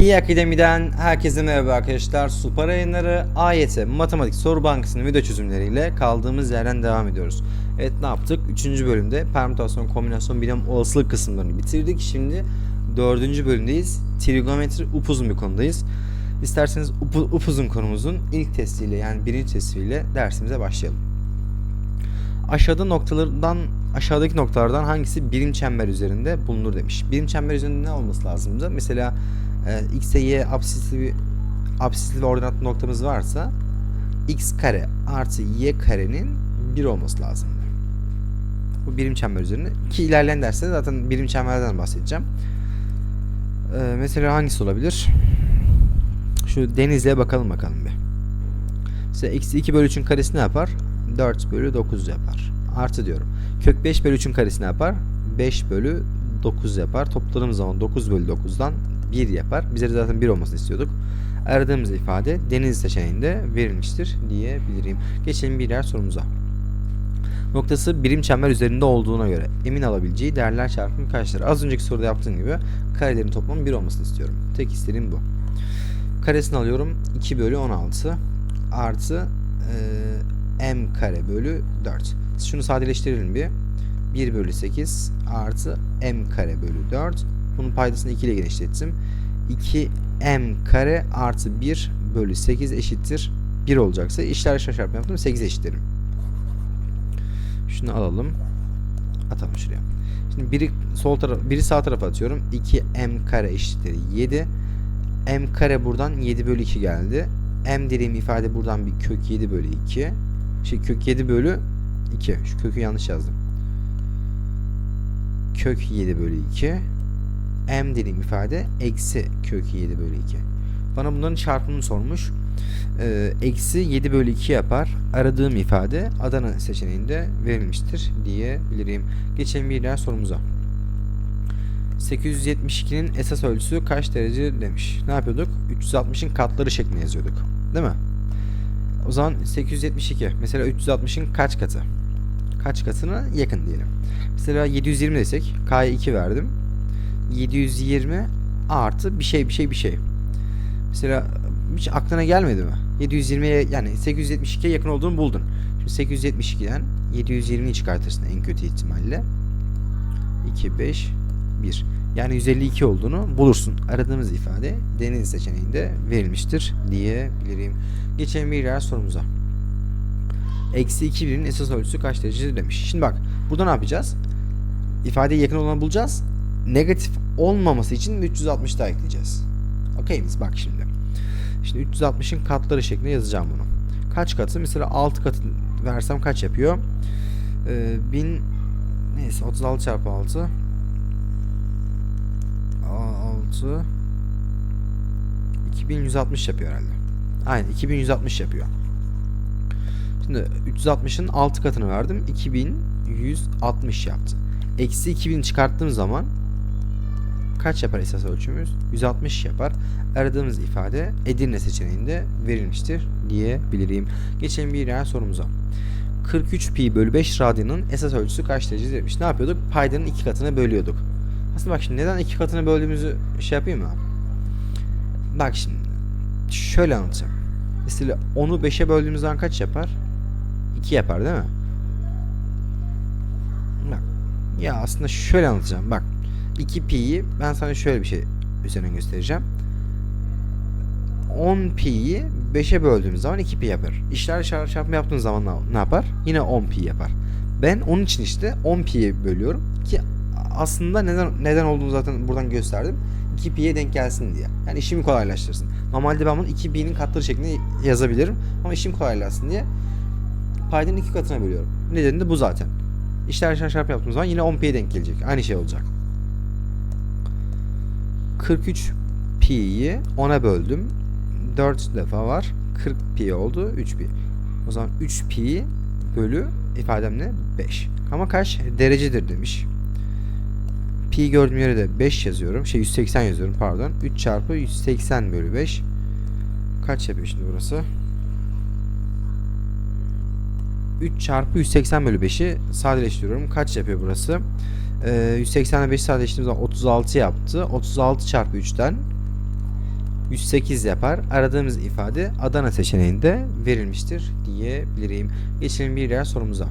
Pi Akademi'den herkese merhaba arkadaşlar. Super yayınları AYT Matematik Soru Bankası'nın video çözümleriyle kaldığımız yerden devam ediyoruz. Evet ne yaptık? 3. bölümde permütasyon, kombinasyon, bilim olasılık kısımlarını bitirdik. Şimdi 4. bölümdeyiz. Trigonometri upuzun bir konudayız. İsterseniz upu, upuzun konumuzun ilk testiyle yani birinci testiyle dersimize başlayalım. Aşağıda noktalardan aşağıdaki noktalardan hangisi birim çember üzerinde bulunur demiş. Birim çember üzerinde ne olması lazımdı? Mesela e, x'e y absisli bir absisli bir ordinat noktamız varsa x kare artı y karenin 1 olması lazımdı. Bu birim çember üzerinde. Ki ilerleyen derste zaten birim çemberden bahsedeceğim. E, mesela hangisi olabilir? Şu denizliğe bakalım bakalım bir. Mesela eksi 2 bölü 3'ün karesi ne yapar? 4 bölü 9 yapar. Artı diyorum. Kök 5 bölü 3'ün karesi ne yapar? 5 bölü 9 yapar. Topladığımız zaman 9 bölü 9'dan 1 yapar. Bize de zaten 1 olmasını istiyorduk. Aradığımız ifade deniz seçeneğinde verilmiştir diyebilirim. Geçelim bir diğer sorumuza. Noktası birim çember üzerinde olduğuna göre emin alabileceği değerler çarpımı kaçtır? Az önceki soruda yaptığım gibi karelerin toplamı 1 olmasını istiyorum. Tek istediğim bu. Karesini alıyorum 2 bölü 16 artı e, m kare bölü 4. Şunu sadeleştirelim bir. 1 bölü 8 artı m kare bölü 4. Bunun paydasını 2 ile genişlettim. 2m kare artı 1 bölü 8 eşittir 1 olacaksa işler çarpma yaptım 8 eşitlerim. Şunu alalım. Atalım şuraya. Şimdi biri sol taraf, biri sağ tarafa atıyorum. 2m kare eşittir 7. m kare buradan 7 bölü 2 geldi. m dediğim ifade buradan bir kök 7 bölü 2. Şey kök 7 bölü 2. Şu kökü yanlış yazdım. Kök 7 bölü 2. M dediğim ifade eksi kök 7 bölü 2. Bana bunların çarpımını sormuş. Ee, eksi 7 bölü 2 yapar. Aradığım ifade Adana seçeneğinde verilmiştir diyebilirim. Geçelim bir diğer sorumuza. 872'nin esas ölçüsü kaç derece demiş. Ne yapıyorduk? 360'ın katları şeklinde yazıyorduk. Değil mi? O zaman 872. Mesela 360'ın kaç katı? Kaç katına yakın diyelim. Mesela 720 desek. K'ya 2 verdim. 720 artı bir şey bir şey bir şey. Mesela hiç aklına gelmedi mi? 720'ye yani 872'ye yakın olduğunu buldun. Şimdi 872'den 720'yi çıkartırsın en kötü ihtimalle. 2, 5, 1. Yani 152 olduğunu bulursun. Aradığımız ifade deniz seçeneğinde verilmiştir diyebilirim. Geçelim bir diğer sorumuza. Eksi 2 birin esas ölçüsü kaç derecedir demiş. Şimdi bak burada ne yapacağız? İfadeye yakın olanı bulacağız. Negatif olmaması için 360 daha ekleyeceğiz. Okey miyiz? Bak şimdi. Şimdi 360'ın katları şeklinde yazacağım bunu. Kaç katı? Mesela 6 katı versem kaç yapıyor? Ee, 1000 neyse 36 çarpı 6 6 2160 yapıyor herhalde. Aynen 2160 yapıyor. Şimdi 360'ın 6 katını verdim. 2160 yaptı. Eksi 2000 çıkarttığım zaman kaç yapar esas ölçümüz? 160 yapar. Aradığımız ifade Edirne seçeneğinde verilmiştir diyebilirim. Geçelim bir diğer sorumuza. 43 pi bölü 5 radyanın esas ölçüsü kaç derece demiş. Ne yapıyorduk? Paydanın iki katına bölüyorduk. Aslında bak şimdi neden iki katına böldüğümüzü şey yapayım mı? Bak şimdi şöyle anlatacağım. Mesela 10'u 5'e böldüğümüz zaman kaç yapar? 2 yapar değil mi? Bak. Ya aslında şöyle anlatacağım. Bak. 2 pi'yi ben sana şöyle bir şey üzerinden göstereceğim. 10 pi'yi 5'e böldüğümüz zaman 2 pi yapar. İşler çarpma yaptığımız zaman ne- yapar? Yine 10 pi yapar. Ben onun için işte 10 pi'ye bölüyorum ki aslında neden neden olduğunu zaten buradan gösterdim. 2 pi'ye denk gelsin diye. Yani işimi kolaylaştırsın. Normalde ben bunu 2 pi'nin katları şeklinde yazabilirim ama işim kolaylaşsın diye paydanın iki katına bölüyorum. Nedeni de bu zaten. İşler çarpma yaptığımız zaman yine 10 pi'ye denk gelecek. Aynı şey olacak. 43 pi'yi 10'a böldüm. 4 defa var. 40 pi oldu. 3 pi. O zaman 3 pi bölü ifadem ne? 5. Ama kaç derecedir demiş. Pi gördüğüm yere de 5 yazıyorum. Şey 180 yazıyorum pardon. 3 çarpı 180 bölü 5. Kaç yapıyor şimdi burası? 3 çarpı 180 bölü 5'i sadeleştiriyorum. Kaç yapıyor burası? 180 ile 5'i sadeleştirdiğim zaman 36 yaptı. 36 çarpı 3'ten 108 yapar. Aradığımız ifade Adana seçeneğinde verilmiştir diyebilirim. Geçelim bir diğer sorumuza.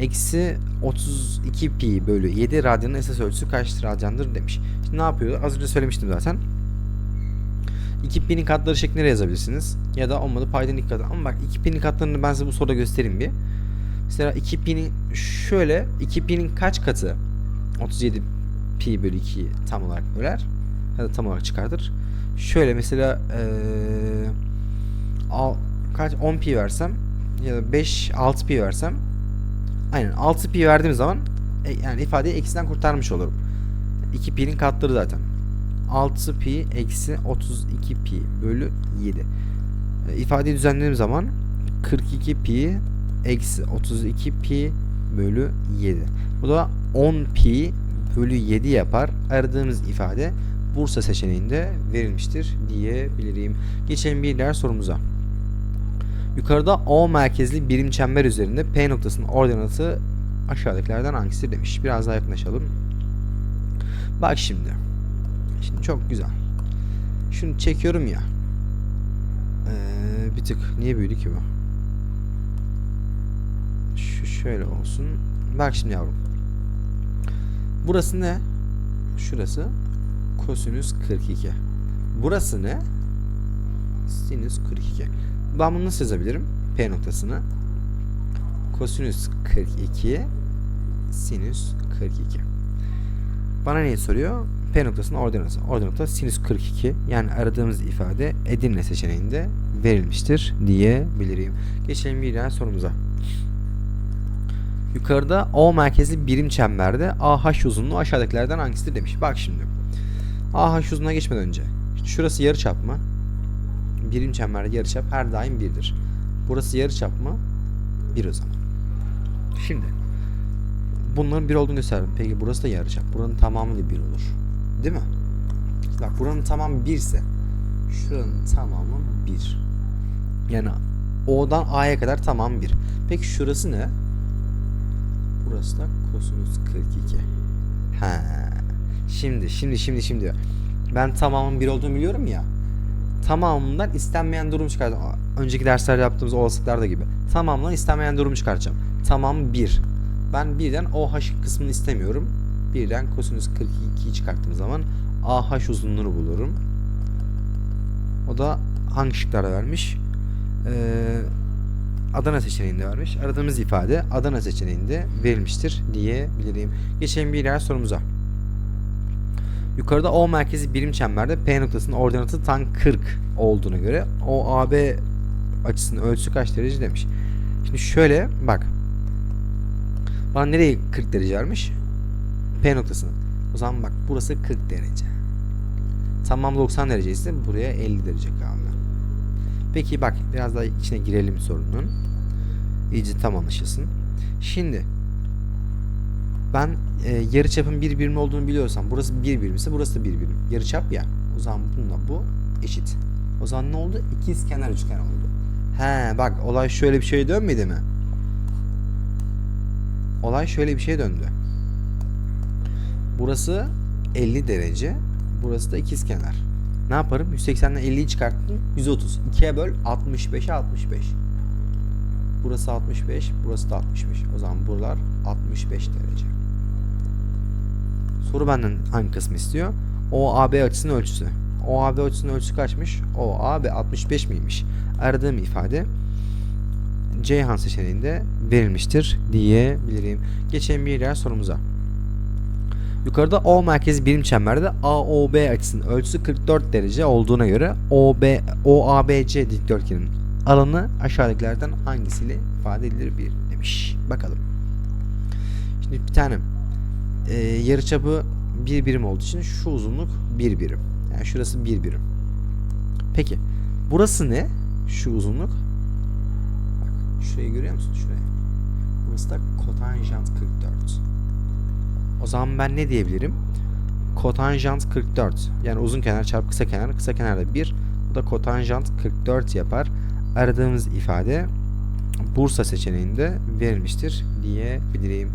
Eksi 32 pi bölü 7 radyanın esas ölçüsü kaç radyandır demiş. Şimdi ne yapıyor? Az önce söylemiştim zaten. 2 pi'nin katları şeklinde yazabilirsiniz. Ya da olmadı paydanın katı. Ama bak 2 pi'nin katlarını ben size bu soruda göstereyim bir. Mesela 2 pi'nin şöyle 2 pi'nin kaç katı 37 pi bölü 2'yi tam olarak böler ya da tam olarak çıkartır. Şöyle mesela eee al, kaç 10 pi versem ya da 5 6 pi versem aynen 6 pi verdiğim zaman e, yani ifadeyi eksiden kurtarmış olurum. 2 pi'nin katları zaten. 6 pi eksi 32 pi bölü 7. E, ifadeyi düzenlediğim zaman 42 pi eksi 32 pi bölü 7. Bu da 10 pi bölü 7 yapar. Aradığımız ifade Bursa seçeneğinde verilmiştir diyebilirim. Geçelim bir diğer sorumuza. Yukarıda O merkezli birim çember üzerinde P noktasının ordinatı aşağıdakilerden hangisi demiş. Biraz daha yakınlaşalım. Bak şimdi. Şimdi çok güzel. Şunu çekiyorum ya. Ee, bir tık niye büyüdü ki bu? Şu şöyle olsun. Bak şimdi yavrum. Burası ne? Şurası kosinüs 42. Burası ne? Sinüs 42. Ben bunu nasıl yazabilirim? P noktasını. Kosinüs 42 sinüs 42. Bana neyi soruyor? P noktasının ordinatı. Ordinatı sinüs 42. Yani aradığımız ifade Edirne seçeneğinde verilmiştir diyebilirim. Geçelim bir diğer sorumuza. Yukarıda O merkezli birim çemberde AH uzunluğu aşağıdakilerden hangisidir demiş. Bak şimdi. AH uzunluğuna geçmeden önce. Şurası yarıçap mı? Birim çemberde yarıçap her daim birdir. Burası yarıçap mı? Bir o zaman. Şimdi. Bunların bir olduğunu gösterdim. Peki burası da yarıçap. Buranın tamamı da bir olur. Değil mi? Bak buranın tamamı birse şuranın tamamı bir. Yani O'dan A'ya kadar tamam bir. Peki şurası ne? Burası da kosinüs 42. Ha. Şimdi, şimdi, şimdi, şimdi. Ben tamamın bir olduğunu biliyorum ya. Tamamından istenmeyen durum çıkartacağım. Önceki derslerde yaptığımız olasılıklarda gibi. Tamamdan istenmeyen durum çıkartacağım. Tamam 1. Ben birden OH kısmını istemiyorum. Birden kosinüs 42'yi çıkarttığım zaman AH uzunluğunu bulurum. O da hangi şıklarda vermiş? Ee, Adana seçeneğinde vermiş. Aradığımız ifade Adana seçeneğinde verilmiştir diyebilirim. Geçelim bir diğer sorumuza. Yukarıda O merkezi birim çemberde P noktasının ordinatı tan 40 olduğuna göre OAB açısının ölçüsü kaç derece demiş. Şimdi şöyle bak. Bana nereye 40 derece vermiş? P noktasını. O zaman bak burası 40 derece. Tamam 90 derece ise buraya 50 derece kaldı. Peki bak biraz daha içine girelim sorunun. İyice tam anlaşılsın. Şimdi ben e, yarıçapın bir birim olduğunu biliyorsam burası bir birim ise burası da bir birim. Yarıçap ya. O zaman bununla bu eşit. O zaman ne oldu? İkiz kenar üçgen oldu. He bak olay şöyle bir şey dönmedi mi? Olay şöyle bir şey döndü. Burası 50 derece. Burası da ikiz kenar. Ne yaparım? 180'den 50'yi çıkarttım. 130. 2'ye böl 65'e 65. Burası 65, burası da 65. O zaman buralar 65 derece. Soru benden hangi kısmı istiyor? OAB açısının ölçüsü. OAB açısının ölçüsü kaçmış? OAB 65 miymiş? Aradığım ifade Ceyhan seçeneğinde verilmiştir diyebilirim. Geçelim bir diğer sorumuza. Yukarıda O merkezi birim çemberde AOB açısının ölçüsü 44 derece olduğuna göre OB OABC dikdörtgenin alanı aşağıdakilerden hangisiyle ifade edilir bir demiş. Bakalım. Şimdi bir tane e, yarıçapı bir birim olduğu için şu uzunluk bir birim. Yani şurası bir birim. Peki burası ne? Şu uzunluk. Bak şurayı görüyor musun? Şurayı. Burası da kotanjant 44. O zaman ben ne diyebilirim? Kotanjant 44. Yani uzun kenar çarpı kısa kenar. Kısa kenar da 1. Bu da kotanjant 44 yapar. Aradığımız ifade Bursa seçeneğinde verilmiştir diyebilirim.